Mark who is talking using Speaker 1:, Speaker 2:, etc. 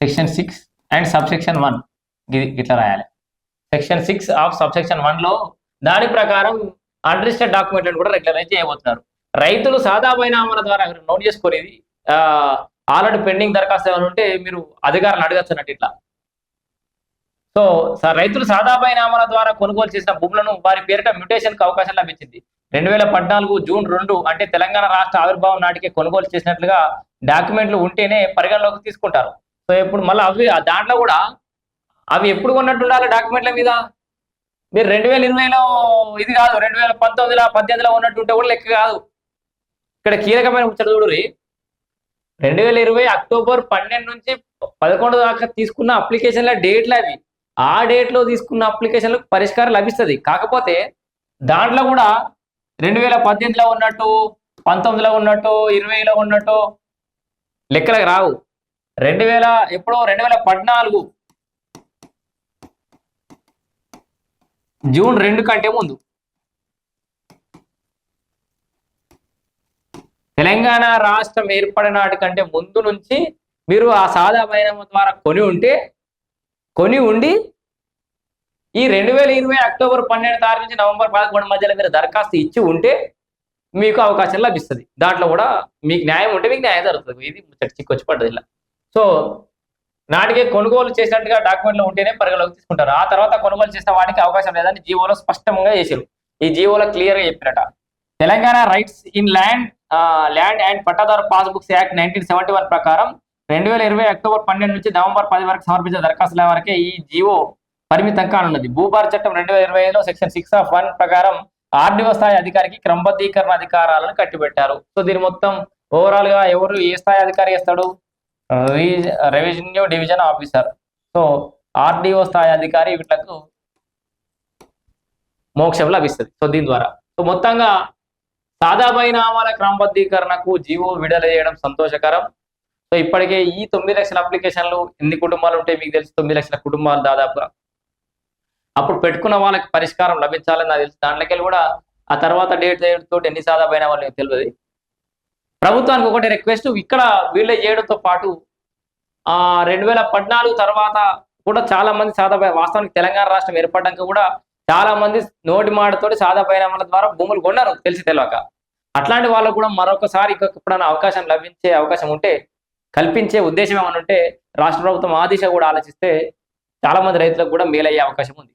Speaker 1: Section six and sub section one ఇది ఇట్లా రాయాలి. Section six of sub section వన్లో దాని ప్రకారం అన్రిజిస్టర్డ్ డాక్యుమెంట్లను కూడా రెగ్యులరైజ్ చేయబోతున్నారు. రైతులు సాదా బైనామాల ద్వారా నోట్ చేసుకునేది ఆల్రెడీ పెండింగ్ దరఖాస్తు ఏమైనా ఉంటే మీరు అధికారులను అడగచ్చు అన్నట్టు ఇట్లా. సో రైతులు సాదా బైనామాల ద్వారా కొనుగోలు చేసిన భూములను వారి పేరిట మ్యూటేషన్కి అవకాశం లభించింది. రెండు వేల పద్నాలుగు జూన్ రెండు అంటే తెలంగాణ రాష్ట్ర ఆవిర్భావం నాటికే కొనుగోలు చేసినట్లుగా డాక్యుమెంట్లు ఉంటేనే పరిగణలోకి తీసుకుంటారు. సో ఇప్పుడు మళ్ళీ అవి దాంట్లో కూడా అవి ఎప్పుడు కొన్నట్టు ఉండాలి డాక్యుమెంట్ల మీద? మీరు రెండు వేల ఇరవైలో ఇది కాదు రెండు వేల పంతొమ్మిదిలో పద్దెనిమిదిలో ఉన్నట్టు ఉంటే కూడా లెక్క కాదు. ఇక్కడ కీలకమైన ముచ్చట చూడురి రెండు వేల ఇరవై అక్టోబర్ పన్నెండు నుంచి పదకొండు దాకా తీసుకున్న అప్లికేషన్ల డేట్లు అవి. ఆ డేట్లో తీసుకున్న అప్లికేషన్లకు పరిష్కారం లభిస్తుంది. కాకపోతే దాంట్లో కూడా రెండు వేల పద్దెనిమిదిలో ఉన్నట్టు పంతొమ్మిదిలో ఉన్నట్టు ఇరవైలో ఉన్నట్టు లెక్కలకు రావు. రెండు వేల ఎప్పుడో రెండు వేల పద్నాలుగు. జూన్ రెండు కంటే ముందు. తెలంగాణ రాష్ట్రం ఏర్పడినాటి కంటే ముందు నుంచి మీరు ఆ సాదా బైనామా ద్వారా కొని ఉంటే కొని ఉండి ఈ రెండు వేల ఇరవై అక్టోబర్ పన్నెండు తారీఖు నుంచి నవంబర్ పదకొండు మధ్యలో మీరు దరఖాస్తు ఇచ్చి ఉంటే మీకు అవకాశం లభిస్తుంది. దాంట్లో కూడా మీకు న్యాయం ఉంటే మీకు న్యాయం జరుగుతుంది. ఇది చిక్కొచ్చి పడ్డది ఇలా. సో నాటికే కొనుగోలు చేసినట్టుగా డాక్యుమెంట్లు ఉంటేనే పరిగణలోకి తీసుకుంటారు. ఆ తర్వాత కొనుగోలు చేసిన వాటికి అవకాశం లేదని జీవోలో స్పష్టంగా చేశారు. ఈ జీవోలో క్లియర్గా చెప్పినట Telangana rights in land land and పట్టాదారు passbooks act nineteen seventy one ప్రకారం రెండు వేల ఇరవై అక్టోబర్ పన్నెండు నుంచి నవంబర్ పది వరకు సమర్పించిన దరఖాస్తుల వరకే ఈ జీవో పరిమితం కానున్నది. భూభార చట్టం రెండు వేల ఇరవై ఐదులో సెక్షన్ సిక్స్ ఆఫ్ వన్ ప్రకారం ఆర్డీఓ స్థాయి అధికారికి క్రమబద్ధీకరణ అధికారాలను కట్టిబెట్టారు సో దీని మొత్తం ఓవరాల్గా ఎవరు ఏ స్థాయి అధికారి ఇస్తాడు revenue division officer. So RDO స్థాయి అధికారి వీళ్ళకు మోక్షం లభిస్తుంది. సో దీని ద్వారా. సో మొత్తంగా సాదా బైనామాల క్రమబద్ధీకరణకు జీవో విడుదల చేయడం సంతోషకరం. సో ఇప్పటికే ఈ తొమ్మిది లక్షల అప్లికేషన్లు ఎన్ని కుటుంబాలు ఉంటాయి మీకు తెలుసు? తొమ్మిది లక్షల కుటుంబాలు దాదాపుగా. అప్పుడు పెట్టుకున్న వాళ్ళకి పరిష్కారం లభించాలని నాకు తెలుసు. దాంట్లోకి కూడా ఆ తర్వాత డేట్ తోటి ఎన్ని సాదా బైనా వాళ్ళకి తెలియదు. ప్రభుత్వానికి ఒకటి రిక్వెస్ట్ ఇక్కడ వీళ్ళే చేయడంతో పాటు ఆ రెండు వేల పద్నాలుగు తర్వాత కూడా చాలా మంది సాధపై వాస్తవానికి తెలంగాణ రాష్ట్రం ఏర్పడడానికి కూడా చాలా మంది నోటి మాటతోటి సాదా ద్వారా భూములు కొన్నారు తెలిసి తెలియక. అట్లాంటి వాళ్ళకు కూడా మరొకసారి ఎప్పుడైనా అవకాశం లభించే అవకాశం ఉంటే కల్పించే ఉద్దేశం ఏమైనా ఉంటే రాష్ట్ర ప్రభుత్వం ఆ దిశ కూడా ఆలోచిస్తే చాలా మంది రైతులకు కూడా మేలయ్యే అవకాశం ఉంది.